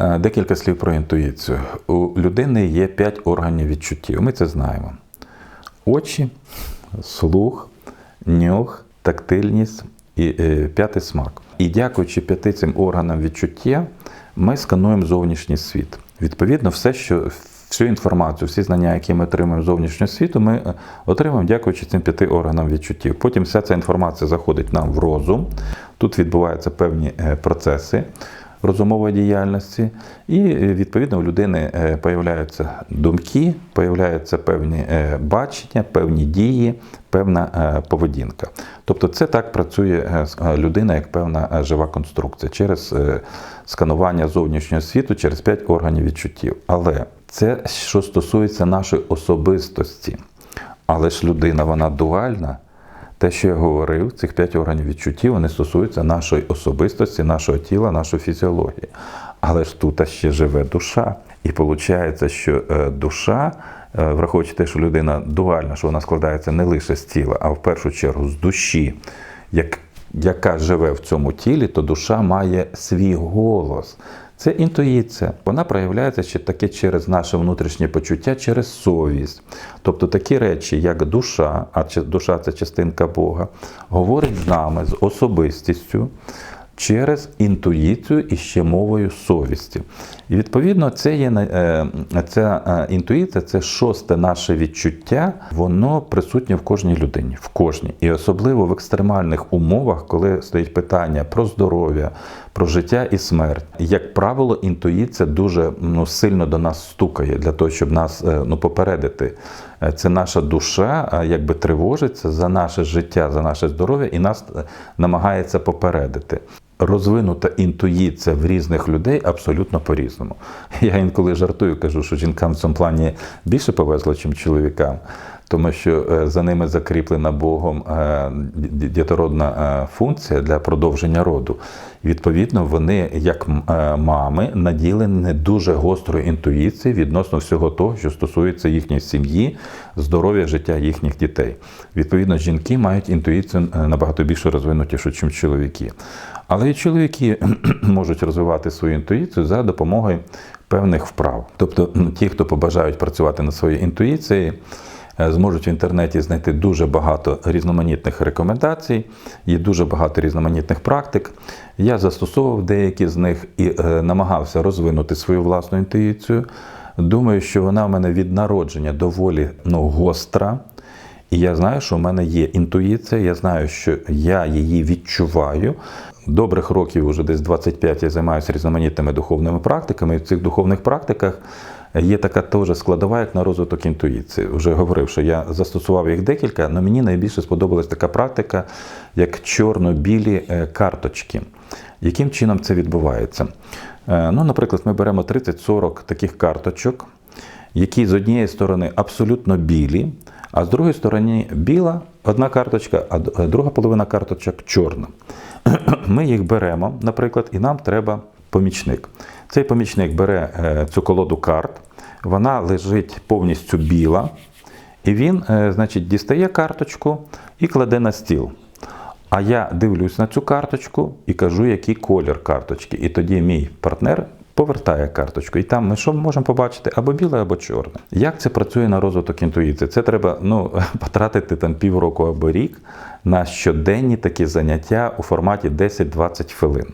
Е, Декілька слів про інтуїцію. У людини є п'ять органів відчуттів. Ми це знаємо: очі, слух, нюх, тактильність і е, п'ятий смак. І дякуючи п'яти цим органам відчуття, ми скануємо зовнішній світ. Відповідно, все, що всю інформацію, всі знання, які ми отримуємо з зовнішнього світу, ми е, отримуємо дякуючи цим п'яти органам відчуттів. Потім вся ця інформація заходить нам в розум. Тут відбуваються певні процеси розумової діяльності, і е, відповідно у людини е, появляються думки, появляються певні е, бачення, певні дії, певна е, поведінка. Тобто, це так працює е, е, людина як певна е, жива конструкція через е, сканування зовнішнього світу, через п'ять органів відчуттів. Але це що стосується нашої особистості. Але ж людина, вона дуальна. Те, що я говорив, цих п'ять органів відчуттів, вони стосуються нашої особистості, нашого тіла, нашої фізіології. Але ж тут ще живе душа. І виходить, що е, душа, е, враховуючи те, що людина дуальна, що вона складається не лише з тіла, а в першу чергу з душі, як, яка живе в цьому тілі, то душа має свій голос. Це інтуїція. Вона проявляється ще таки через наше внутрішнє почуття, через совість. Тобто такі речі, як душа, а душа це частинка Бога, говорить з нами, з особистістю. Через інтуїцію і ще мовою совісті. І відповідно, це є е, ця е, інтуїція, це шосте наше відчуття, воно присутнє в кожній людині, в кожній. І особливо в екстремальних умовах, коли стоїть питання про здоров'я, про життя і смерть. Як правило, інтуїція дуже ну, сильно до нас стукає для того, щоб нас е, ну, попередити. Е, Це наша душа, якби тривожиться за наше життя, за наше здоров'я, і нас е, намагається попередити. Розвинута інтуїція в різних людей абсолютно по-різному. Я інколи жартую, кажу, що жінкам в цьому плані більше повезло, ніж чоловікам, тому що е, за ними закріплена Богом е, дітородна е, функція для продовження роду. Відповідно, вони, як е, мами, наділені дуже гострою інтуїцією відносно всього того, що стосується їхньої сім'ї, здоров'я, життя їхніх дітей. Відповідно, жінки мають інтуїцію е, набагато більше розвинутішу, ніж чоловіки. Але і чоловіки можуть розвивати свою інтуїцію за допомогою певних вправ. Тобто, ті, хто побажають працювати над своєю інтуїцією, е, зможуть в інтернеті знайти дуже багато різноманітних рекомендацій, є дуже багато різноманітних практик. Я застосовував деякі з них і е, намагався розвинути свою власну інтуїцію. Думаю, що вона в мене від народження доволі ну, гостра. І я знаю, що в мене є інтуїція, я знаю, що я її відчуваю. Добрих років, уже десь 25 я займаюся різноманітними духовними практиками. І в цих духовних практиках є така теж складова, як на розвиток інтуїції. Вже говорив, що я застосував їх декілька, але мені найбільше сподобалась така практика, як чорно-білі е, карточки. Яким чином це відбувається? Е, Ну, наприклад, ми беремо 30-40 таких карточок які з однієї сторони абсолютно білі, а з другої сторони біла одна карточка, а друга половина карточок чорна. Ми їх беремо, наприклад, і нам треба помічник. Цей помічник бере е, цю колоду карт, вона лежить повністю біла, і він, е, значить, дістає карточку і кладе на стіл. А я дивлюсь на цю карточку і кажу, який колір карточки. І тоді мій партнер повертає карточку. І там ми що можемо побачити? Або біле, або чорне. Як це працює на розвиток інтуїції? Це треба ну, потратити там півроку або рік на щоденні такі заняття у форматі 10-20 хвилин.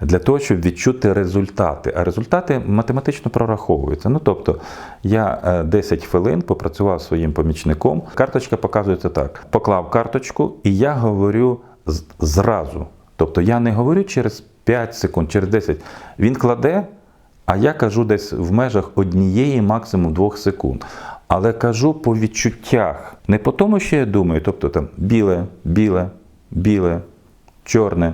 Для того, щоб відчути результати. А результати математично прораховуються. Ну тобто, я е, 10 хвилин попрацював своїм помічником. Карточка показується так: поклав карточку, і я говорю зразу. Тобто я не говорю через 5 секунд, через 10. Він кладе, а я кажу десь в межах однієї, максимум двох секунд. Але кажу по відчуттях, не по тому, що я думаю, тобто там біле, біле, біле, чорне,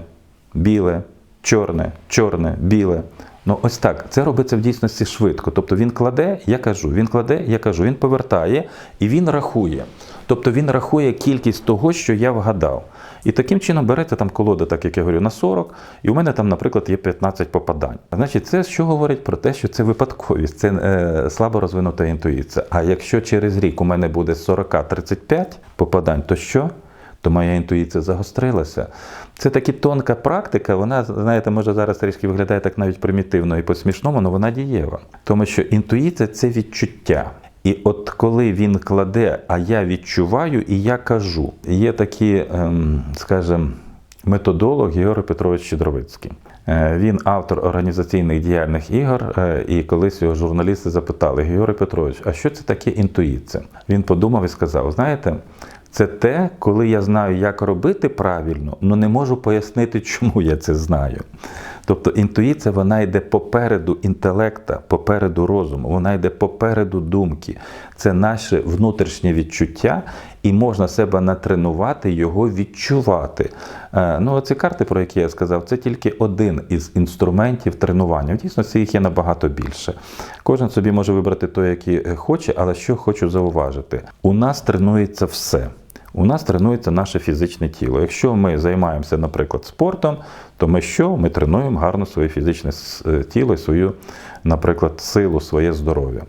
біле, чорне, чорне, біле. Ну, ось так. Це робиться в дійсності швидко. Тобто він кладе, я кажу, він кладе, я кажу, він повертає і він рахує. Тобто він рахує кількість того, що я вгадав. І таким чином береться там колода, так як я говорю, на 40, і у мене там, наприклад, є 15 попадань. Значить, це що говорить про те, що це випадковість, це е, слабо розвинута інтуїція. А якщо через рік у мене буде 40-35 попадань, то що? То моя інтуїція загострилася. Це таки тонка практика, вона, знаєте, може зараз трішки виглядає так навіть примітивно і по-смішному, але вона дієва. Тому що інтуїція це відчуття. І от коли він кладе, а я відчуваю і я кажу, є такі, ем, скажімо, методолог Георгій Петрович Щедровицький. Е, Він автор організаційних діяльних ігор, е, і колись його журналісти запитали: Георгій Петрович, а що це таке інтуїція? Він подумав і сказав: знаєте, це те, коли я знаю, як робити правильно, але не можу пояснити, чому я це знаю. Тобто інтуїція вона йде попереду інтелекта, попереду розуму, вона йде попереду думки. Це наше внутрішнє відчуття, і можна себе натренувати, його відчувати. Е, Ну, ці карти, про які я сказав, це тільки один із інструментів тренування. В дійсності їх є набагато більше. Кожен собі може вибрати той, який хоче, але що хочу зауважити: у нас тренується все. У нас тренується наше фізичне тіло. Якщо ми займаємося, наприклад, спортом, то ми що? Ми тренуємо гарно своє фізичне е, тіло, свою, наприклад, силу, своє здоров'я.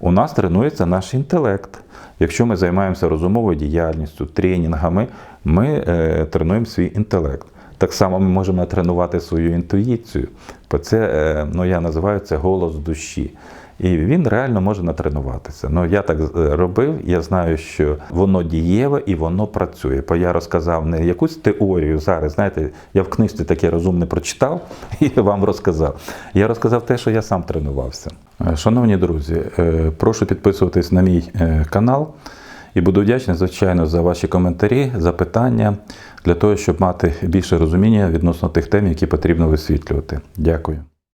У нас тренується наш інтелект. Якщо ми займаємося розумовою діяльністю, тренінгами, ми е, тренуємо свій інтелект. Так само ми можемо тренувати свою інтуїцію, бо це, е, ну я називаю це голос душі. І він реально може натренуватися. Ну я так е, робив, я знаю, що воно дієве і воно працює. Бо я розказав не якусь теорію зараз. Знаєте, я в книжці таке розумне прочитав і вам розказав. Я розказав те, що я сам тренувався. Е, Шановні друзі, е, прошу підписуватись на мій канал. І буду вдячний, звичайно, за ваші коментарі, запитання для того, щоб мати більше розуміння відносно тих тем, які потрібно висвітлювати. Дякую.